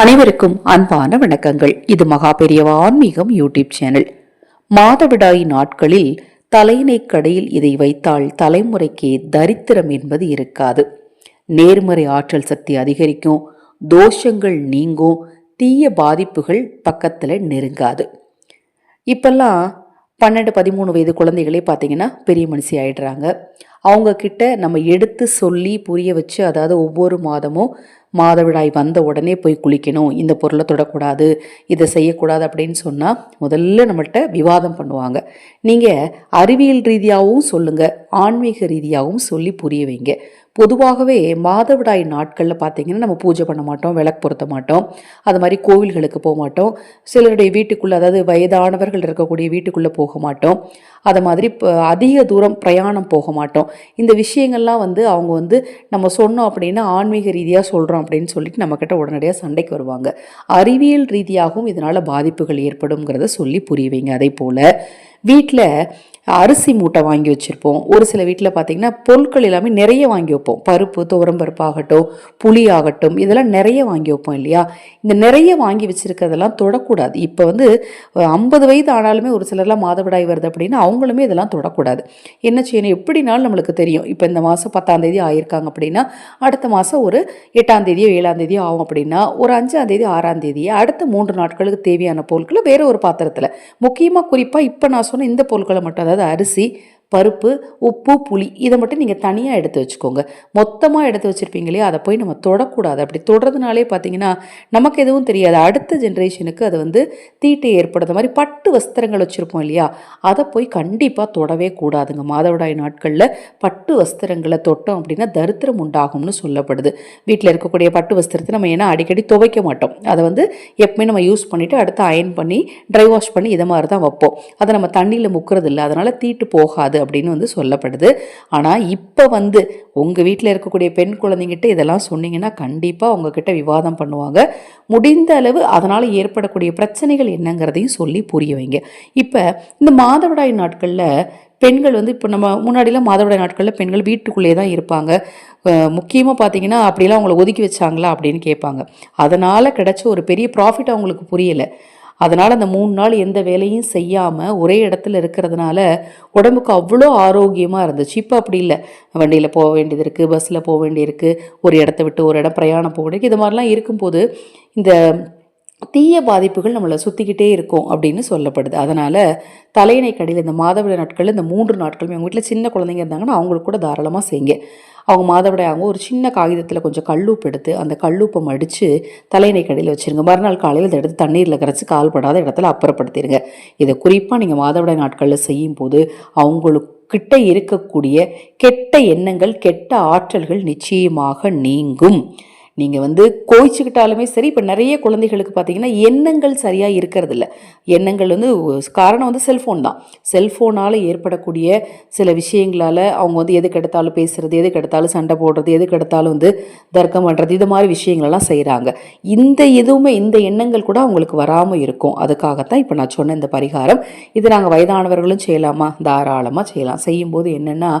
அனைவருக்கும் அன்பான வணக்கங்கள். இது மகா பெரியவா ஆன்மீகம் யூடியூப் சேனல். மாதவிடாய் நாட்களில் தலையினை கடையில் இதை வைத்தால் தலைமுறைக்கே தரித்திரம் என்பது இருக்காது. நேர்மறை ஆற்றல் சக்தி அதிகரிக்கும் தோஷங்கள் நீங்கும் தீய பாதிப்புகள் பக்கத்தில் நெருங்காது. இப்பெல்லாம் பன்னெண்டு பதிமூணு வயது குழந்தைகளே பார்த்தீங்கன்னா பெரிய மனுஷி ஆயிடுறாங்க. அவங்கக்கிட்ட நம்ம எடுத்து சொல்லி புரிய வச்சு அதாவது ஒவ்வொரு மாதமும் மாதவிடாய் வந்த உடனே போய் குளிக்கணும் இந்த பொருளை தொடக்கூடாது இதை செய்யக்கூடாது அப்படின்னு சொன்னால் முதல்ல நம்மள்கிட்ட விவாதம் பண்ணுவாங்க. நீங்கள் அறிவியல் ரீதியாகவும் சொல்லுங்கள் ஆன்மீக ரீதியாகவும் சொல்லி புரிய வைங்க. பொதுவாகவே மாதவிடாய் நாட்களில் பார்த்தீங்கன்னா நம்ம பூஜை பண்ண மாட்டோம் விளக்கு பொருத்த மாட்டோம் அது மாதிரி கோவில்களுக்கு போக மாட்டோம் சிலருடைய வீட்டுக்குள்ளே அதாவது வயதானவர்கள் இருக்கக்கூடிய வீட்டுக்குள்ளே போக மாட்டோம் அது மாதிரி இப்போ அதிக தூரம் பிரயாணம் போக மாட்டோம். இந்த விஷயங்கள்லாம் வந்து அவங்க வந்து நம்ம சொன்னோம் அப்படின்னா ஆன்மீக ரீதியாக சொல்கிறோம் அப்படின்னு சொல்லிட்டு நம்மக்கிட்ட உடனடியாக சண்டைக்கு வருவாங்க. அறிவியல் ரீதியாகவும் இதனால் பாதிப்புகள் ஏற்படுங்கிறத சொல்லி புரிய வைங்க. அதே போல் வீட்டில் அரிசி மூட்டை வாங்கி வச்சுருப்போம். ஒரு சில வீட்டில் பார்த்தீங்கன்னா பொருட்கள் எல்லாமே நிறைய வாங்கி வைப்போம். பருப்பு துவரம் பருப்பு ஆகட்டும் புளி ஆகட்டும் இதெல்லாம் நிறைய வாங்கி வைப்போம் இல்லையா? இந்த நிறைய வாங்கி வச்சுருக்கிறதெல்லாம் தொடக்கூடாது. இப்போ வந்து ஐம்பது வயது ஆனாலுமே ஒரு சிலர்லாம் மாதவிடாய் வருது அப்படின்னா அவங்களுமே இதெல்லாம் தொடக்கூடாது. என்ன செய்யணும்? எப்படினாலும் நம்மளுக்கு தெரியும். இப்போ இந்த மாதம் பத்தாம் தேதி ஆயிருக்காங்க அப்படின்னா அடுத்த மாதம் ஒரு எட்டாம் தேதியோ ஏழாம் தேதியோ ஆகும் அப்படின்னா ஒரு அஞ்சாம் தேதி ஆறாம் தேதியோ அடுத்த மூன்று நாட்களுக்கு தேவையான பொருட்களை வேற ஒரு பாத்திரத்தில். முக்கியமாக குறிப்பாக இப்போ நான் சொன்ன இந்த பொருட்களை மட்டும் அதாவது அரிசி பருப்பு உப்பு புளி இதை மட்டும் நீங்கள் தனியாக எடுத்து வச்சுக்கோங்க. மொத்தமாக எடுத்து வச்சுருப்பீங்க இல்லையா? அதை போய் நம்ம தொடக்கூடாது. அப்படி தொடறதுனாலே பார்த்தீங்கன்னா நமக்கு எதுவும் தெரியாது. அடுத்த ஜென்ரேஷனுக்கு அது வந்து தீட்டை ஏற்படுற மாதிரி பட்டு வஸ்திரங்கள் வச்சுருப்போம் இல்லையா? அதை போய் கண்டிப்பாக தொடவே கூடாதுங்க மாதவிடாய் நாட்களில் பட்டு வஸ்திரங்களை தொட்டோம் அப்படின்னா தரித்திரம் உண்டாகும்னு சொல்லப்படுது. வீட்டில் இருக்கக்கூடிய பட்டு வஸ்திரத்தை நம்ம ஏன்னா அடிக்கடி துவைக்க மாட்டோம். அதை வந்து எப்பவுமே நம்ம யூஸ் பண்ணிவிட்டு அடுத்து அயன் பண்ணி ட்ரை வாஷ் பண்ணி இதை மாதிரி தான் வைப்போம். அதை நம்ம தண்ணியில் முக்கிறது இல்லை அதனால் தீட்டு போகாது. அப்படின்னு வந்து சொல்லப்படுது. ஆனால் இப்போ வந்து உங்கள் வீட்டில் இருக்கக்கூடிய பெண் குழந்தைங்கிட்ட இதெல்லாம் சொன்னீங்கன்னா கண்டிப்பாக உங்ககிட்ட விவாதம் பண்ணுவாங்க. முடிந்த அளவு அதனால் ஏற்படக்கூடிய பிரச்சனைகள் என்னங்கிறதையும் சொல்லி புரிய வைங்க. இப்போ இந்த மாதவிடாய் நாட்களில் பெண்கள் வந்து இப்போ நம்ம முன்னாடிலாம் மாதவிடாய் நாட்களில் பெண்கள் வீட்டுக்குள்ளேயே தான் இருப்பாங்க. முக்கியமாக பார்த்தீங்கன்னா அப்படிலாம் அவங்கள ஒதுக்கி வச்சாங்களா அப்படின்னு கேட்பாங்க. அதனால் கிடைச்ச ஒரு பெரிய ப்ராஃபிட் அவங்களுக்கு புரியலை. அதனால் அந்த மூணு நாள் எந்த வேலையும் செய்யாமல் ஒரே இடத்துல இருக்கிறதுனால உடம்புக்கு அவ்வளோ ஆரோக்கியமாக இருந்துச்சு. இப்போ அப்படி இல்லை. வண்டியில் போக வேண்டியது இருக்குது பஸ்ஸில் போக வேண்டியிருக்கு ஒரு இடத்த விட்டு ஒரு இடம் பிரயாணம் போக வேண்டியது இது மாதிரிலாம் இருக்கும்போது இந்த தீய பாதிப்புகள் நம்மளை சுற்றிக்கிட்டே இருக்கும் அப்படின்னு சொல்லப்படுது. அதனால் தலையணை கடையில் இந்த மாதவிட நாட்களில் இந்த மூன்று நாட்களுமே அவங்க வீட்டில் சின்ன குழந்தைங்க இருந்தாங்கன்னா அவங்களுக்கு கூட தாராளமாக செய்யுங்க. அவங்க மாதவிடாய் அவங்க ஒரு சின்ன காகிதத்தில் கொஞ்சம் கல்லூப்பு எடுத்து அந்த கல்லூப்பை மடித்து தலையணை கடையில் வச்சுருங்க. மறுநாள் காலையில் இதை எடுத்து தண்ணீரில் கரைச்சி கால்படாத இடத்துல அப்புறப்படுத்திடுங்க இதை குறிப்பாக நீங்கள் மாதவிடாய் நாட்களில் செய்யும் போது அவங்களுக்கு கிட்ட இருக்கக்கூடிய கெட்ட எண்ணங்கள் கெட்ட ஆற்றல்கள் நிச்சயமாக நீங்கும். நீங்கள் வந்து கோயிச்சுக்கிட்டாலுமே சரி இப்போ நிறைய குழந்தைகளுக்கு பார்த்தீங்கன்னா எண்ணங்கள் சரியாக இருக்கிறது இல்லை எண்ணங்கள் வந்து காரணம் வந்து செல்ஃபோன் தான். செல்ஃபோனால் ஏற்படக்கூடிய சில விஷயங்களால் அவங்க வந்து எதுக்கு எடுத்தாலும் பேசுகிறது எதுக்கு எடுத்தாலும் சண்டை போடுறது எதுக்கு எடுத்தாலும் வந்து தர்க்கம் பண்ணுறது இது மாதிரி விஷயங்களெல்லாம் செய்கிறாங்க இந்த எதுவுமே இந்த எண்ணங்கள் கூட அவங்களுக்கு வராமல் இருக்கும். அதுக்காகத்தான் இப்போ நான் சொன்ன இந்த பரிகாரம். இது நாங்கள் வயதானவர்களும் செய்யலாமா? தாராளமாக செய்யலாம். செய்யும்போது என்னென்னா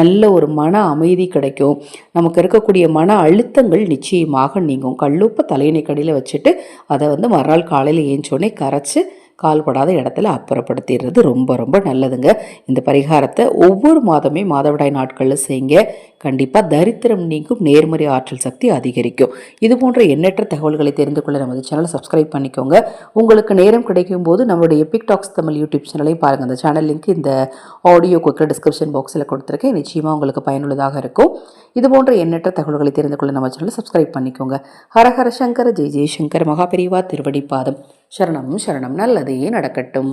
நல்ல ஒரு மன அமைதி கிடைக்கும். நமக்கு இருக்கக்கூடிய மன அழுத்தங்கள் நிச்சயம் நிச்சயமாக நீங்கும் கல்லுப்பை தலையணை கடியில் வச்சுட்டு அதை வந்து மறுநாள் காலையில் ஏஞ்சோடனே கரைச்சி கால்படாத இடத்துல அப்புறப்படுத்திடுறது ரொம்ப ரொம்ப நல்லதுங்க. இந்த பரிகாரத்தை ஒவ்வொரு மாதமே மாதவிடாய் நாட்களில் செய்யுங்க. கண்டிப்பாக தரித்திரம் நீங்கும் நேர்மறை ஆற்றல் சக்தி அதிகரிக்கும். இது போன்ற எண்ணற்ற தகவல்களை தெரிந்து கொள்ள நமது சேனலை சப்ஸ்கிரைப் பண்ணிக்கோங்க. உங்களுக்கு நேரம் கிடைக்கும் போது நம்மளுடைய எபிக் டாக்ஸ் தமிழ் யூடியூப் சேனலையும் பாருங்கள் அந்த சேனல் லிங்க் இந்த ஆடியோ குக்கர் டிஸ்கிரிப்ஷன் பாக்ஸில் கொடுத்துருக்கேன். நிச்சயமாக உங்களுக்கு பயனுள்ளதாக இருக்கும். இது போன்ற எண்ணற்ற தகவல்களை தெரிந்து கொள்ள நம்ம சேனலை சப்ஸ்கிரைப் பண்ணிக்கோங்க. ஹரஹர சங்கர ஜெய் ஜெய்சங்கர் மகாபெரிவா திருவடி பாதம் சரணம் சரணம். நல்லதே நடக்கட்டும்.